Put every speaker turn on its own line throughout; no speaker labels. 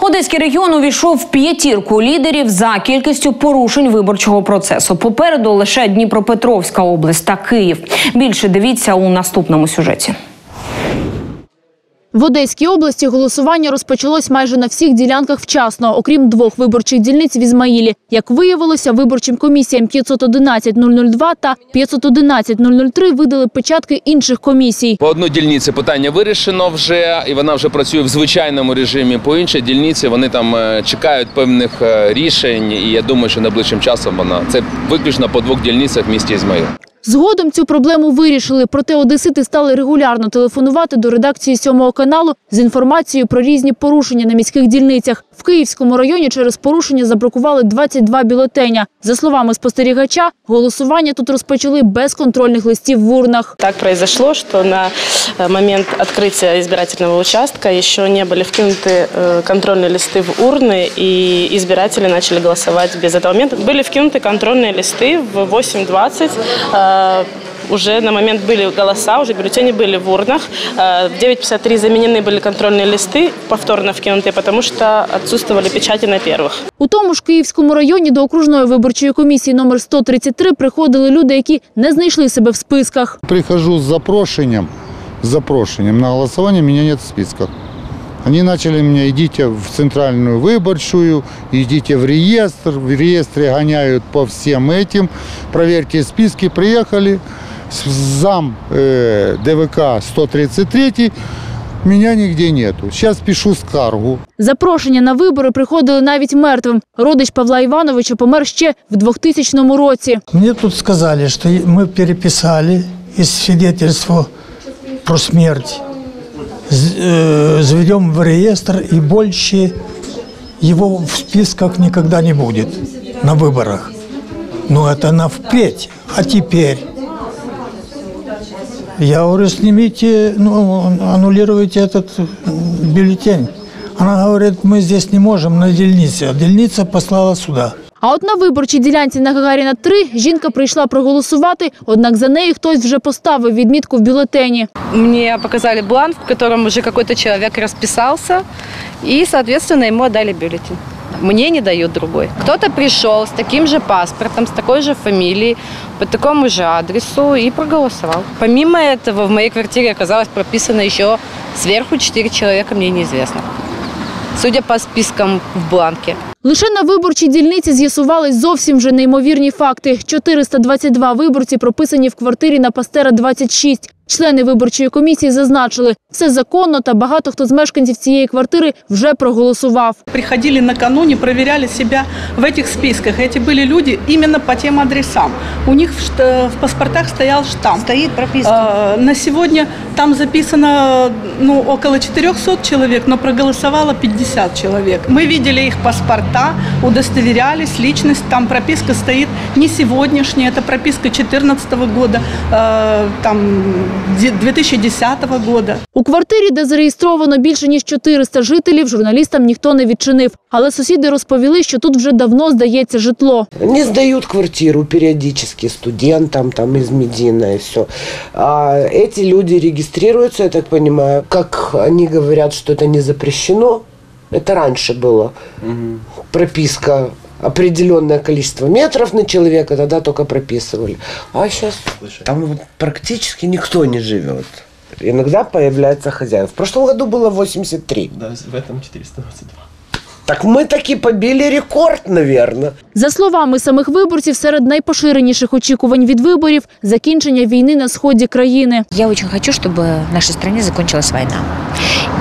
Одеський регіон увійшов в п'ятірку лідерів за кількістю порушень виборчого процесу. Попереду лише Дніпропетровська область та Київ. Більше дивіться у наступному сюжеті.
В Одеській області голосування розпочалось майже на всіх ділянках вчасно, окрім двох виборчих дільниць в Ізмаїлі. Як виявилося, виборчим комісіям 511-002 та 511-003 видали печатки інших комісій.
По одній дільниці питання вирішено вже, і вона вже працює в звичайному режимі. По іншій дільниці вони там е, чекають певних е, рішень. І я думаю, що найближчим часом вона це виключно по двох дільницях в місті Ізмаїл.
Згодом цю проблему вирішили, проте одесити стали регулярно телефонувати до редакції сьомого каналу з інформацією про різні порушення на міських дільницях. В Київському районі через порушення заблокували 22 бюлетеня. За словами спостерігача, голосування тут розпочали без контрольних листів в урнах.
Так произошло, что на э, момент открытия избирательного участка еще не были вкинуты э, контрольные листы в урны, и избиратели начали голосовать без этого момента. Были вкинуты контрольные листы в 8.20. э, Уже на момент были голоса, уже бюллетени были в урнах. Э, В 9.53 заменены были контрольные листы, повторно вкинутые, потому что отсутствовали печати на первых.
У тому ж Київському районі до окружної виборчої комісії номер 133 приходили люди, які не знайшли себе в списках.
Прихожу с запрошением, с запрошением на голосование, меня нет в списках. Они начали меня, идите в центральную выборчую, идите в реестр, в реестре гоняют по всем этим, проверьте списки, приехали, с- зам э, ДВК 133, меня нигде нету. Сейчас пишу скаргу.
Запрошення на вибори приходили навіть мертвим. Родич Павла Івановича помер ще в 2000 році.
Мне тут сказали, что мы переписали из свидетельства про смерть, з- э, заведем в реестр и больше его в списках никогда не будет на выборах. Но это на впредь. А теперь? я говорю, снимите, ну, аннулируйте этот м, бюллетень. Она говорит, мы здесь не можем на дельнице. А дельница послала сюда.
А от на виборчій ділянці на Гагаріна 3 жінка прийшла проголосувати, однак за нею хтось вже поставив відмітку в бюлетені.
Мне показали бланк, в котором уже какой-то человек расписался, и, соответственно, ему отдали бюллетень. Мне не дают другой. Кто-то пришел с таким же паспортом, с такой же фамилией, по такому же адресу и проголосовал. Помимо этого, в моей квартире оказалось прописано еще сверху четыре человека, мне неизвестно. Судя по спискам в бланке.
Лише на виборчій дільниці з'ясувались зовсім вже неймовірні факти. 422 виборці прописані в квартирі на Пастера 26. Члени виборчої комісії зазначили, все законно та багато хто з мешканців цієї квартири вже проголосував.
приходили накануне, проверяли себя в этих списках. Эти были люди именно по тем адресам. У них в, шт- в паспортах стоял штамп.
Стоит прописка.
А, на сегодня там записано ну, около 400 человек, но проголосовало 50 человек. Мы видели их паспорта, удостоверялись, личность, там прописка стоит не сегодняшняя, это прописка 2014 года, э, там, де- 2010 года.
У квартирі, де зареєстровано більше ніж 400 жителів, журналістам ніхто не відчинив. Але сусіди розповіли, що тут вже давно здається житло.
Не сдают квартиру периодически студентам там из Медина и все. А эти люди регистрируются, я так понимаю, как они говорят, что это не запрещено. Это раньше было. Прописка определенное количество метров на человека, тогда только прописывали. А сейчас там вот практически никто не живет. Иногда появляется хозяин. В прошлом году было 83.
Да, в этом 422.
Так мы таки побили рекорд, наверное.
За словами самих виборців, серед найпоширеніших очікувань від виборів – закінчення війни на сході країни.
Я очень хочу, чтобы в нашей стране закончилась война.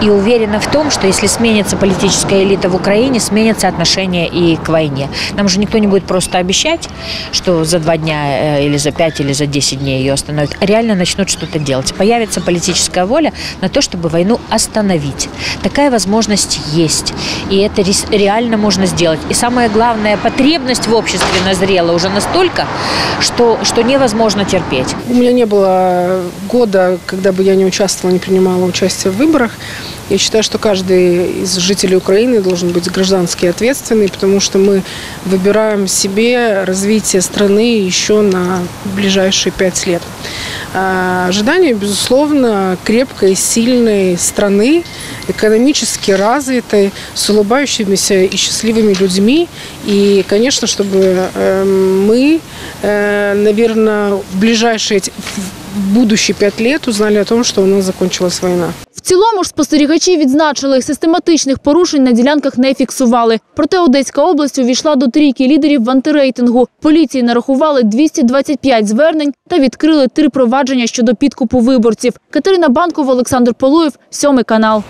И уверена в том, что если сменится политическая элита в Украине, сменится отношение и к войне. Нам же никто не будет просто обещать, что за два дня э, или за пять или за 10 дней ее остановят, а реально начнут что-то делать. Появится политическая воля на то, чтобы войну остановить. Такая возможность есть. И это рес- реально можно сделать. И самое главное, потребность в обществе назрела уже настолько, что, что невозможно терпеть.
У меня не было года, когда бы я не участвовала, не принимала участие в выборах. Я считаю, что каждый из жителей Украины должен быть граждански ответственный, потому что мы выбираем себе развитие страны еще на ближайшие пять лет.
А, Ожидание, безусловно, крепкой, сильной страны, экономически развитой, с улыбающимися и счастливыми людьми. И, конечно, чтобы э, мы, наверное, в ближайшие, в пять лет узнали о том, що у нас закончилась війна.
В цілому ж спостерігачі відзначили, систематичних порушень на ділянках не фіксували. Проте Одеська область увійшла до трійки лідерів в антирейтингу. Поліції нарахували 225 звернень та відкрили три провадження щодо підкупу виборців. Катерина Банкова, Олександр Полуєв, сьомий канал.